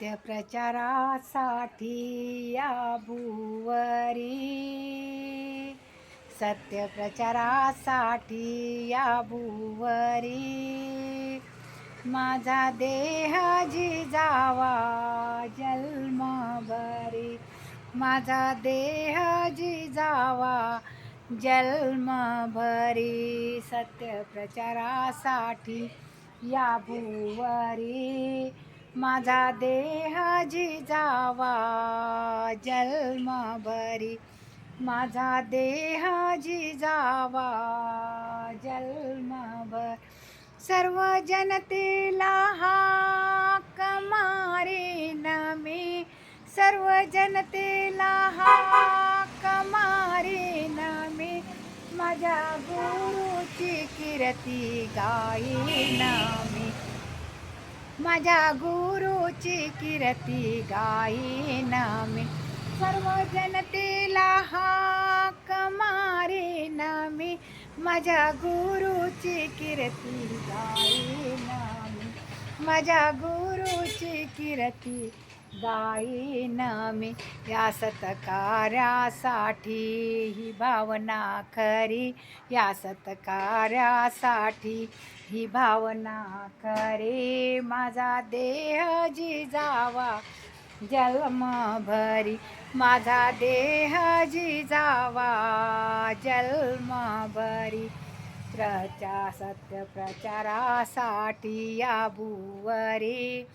सत्य प्रचारासाठी या भुवरी. सत्य प्रचारासाठी या भुवरी. माझा देह जिजावा जन्मभरी. माझा देह जिजावा जन्मभरी. सत्य प्रचारासाठी या भुवरी. माझा देह जिजावा जन्मभरी. माझा देह जिजावा जन्मभर. सर्व जनतेला हा कमारीन मी सर्व जनतेला हा कमारीन मी माझ्या गुरुची कीर्ती गाईन मी माझ्या गुरुची किरती गाईन मी. सर्व जनतेला हाक मारेन मी. माझ्या गुरुची किरती गाईन मी. माझ्या गुरुची किरती गाईन मी या सत्कार्यासाठी ही भावना खरी या सत्कार्यासाठी ही भावना खरी माझा देह जिजावा जन्मभरी. माझा देह जिजावा जन्मभरी. प्रचा सत्य प्रचारासाठी या भुवरी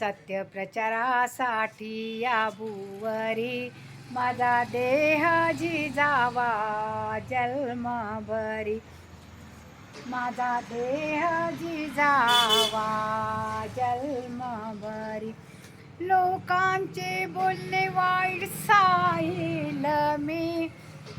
सत्य प्रचारासाठी या भुवरी माझा देह जिजावा जन्मभरी. माझा देह जिजावा जन्मभरी. लोकांचे बोलणे वाईट साहिल मी.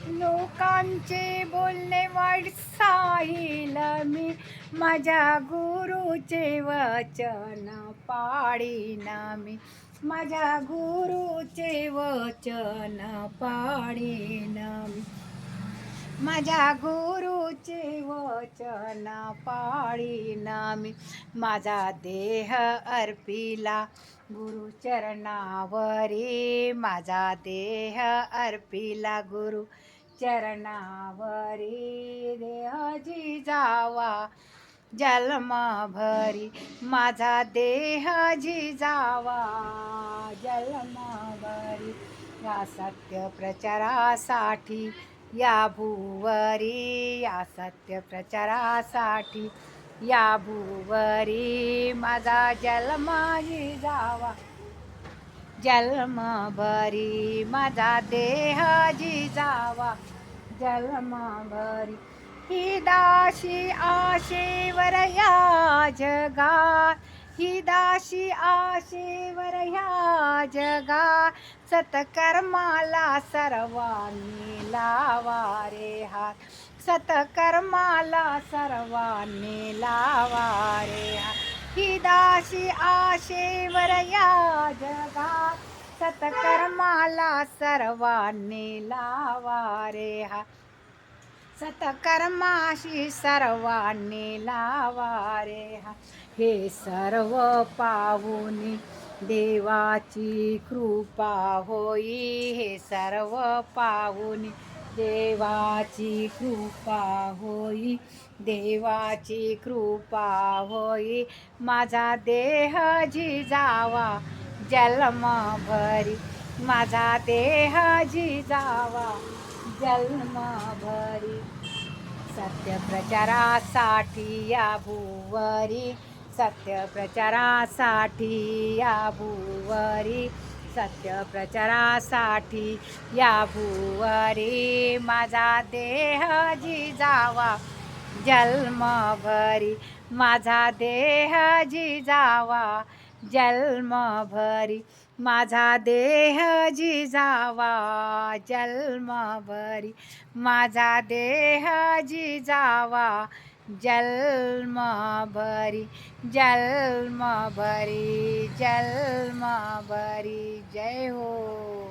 लोकांचे बोलणे वाट साहिल मी माझ्या गुरुचे वचन पाळीन मी माझ्या गुरुचे वचन पाळीन मी माझ्या गुरुचे वचन पाळीन मी. माझा देह अर्पिला गुरुचरणावरी माझा देह अर्पिला गुरु चरणावरी. देह जिजावा जन्मभरी माझा देह जिजावा जन्मभरी या सत्य प्रचारासाठी या भुवरी या सत्य प्रचारासाठी या भुवरी माझा जन्म भरी जन्मभरी माझा जावा. जिजावा जन्मभरी ही दाशी आशेवर या जगा ही दाशी आशेवर ह्या जगा. सतकर्माला सर्वांनी लावा रे हात. सतकर्माला सर्वांनी लावा रे हात. ही दाशी आशेवर या जगा. सतकर्माला सर्वांनी लावा रे हा सतकर्माशी सर्वांनी लावा रे हे सर्व पाहुनी देवाची कृपा होई. हे सर्व पाहुनी देवाची कृपा होई. देवाची कृपा होई. माझा देह जिजावा जन्मभरी. माझा देह जिजावा जन्मभरी सत्य प्रचारासाठी या भुवरी सत्य प्रचारासाठी या भुवरी सत्य प्रचारासाठी या भुवरी. माझा देह जिजावा जन्मभरी माझा देह जिजावा जन्मभरी माझा देह जिजावा जन्मभरी माझा देह जिजावा जन्मभरी जन्मभरी जन्मभरी जय हो।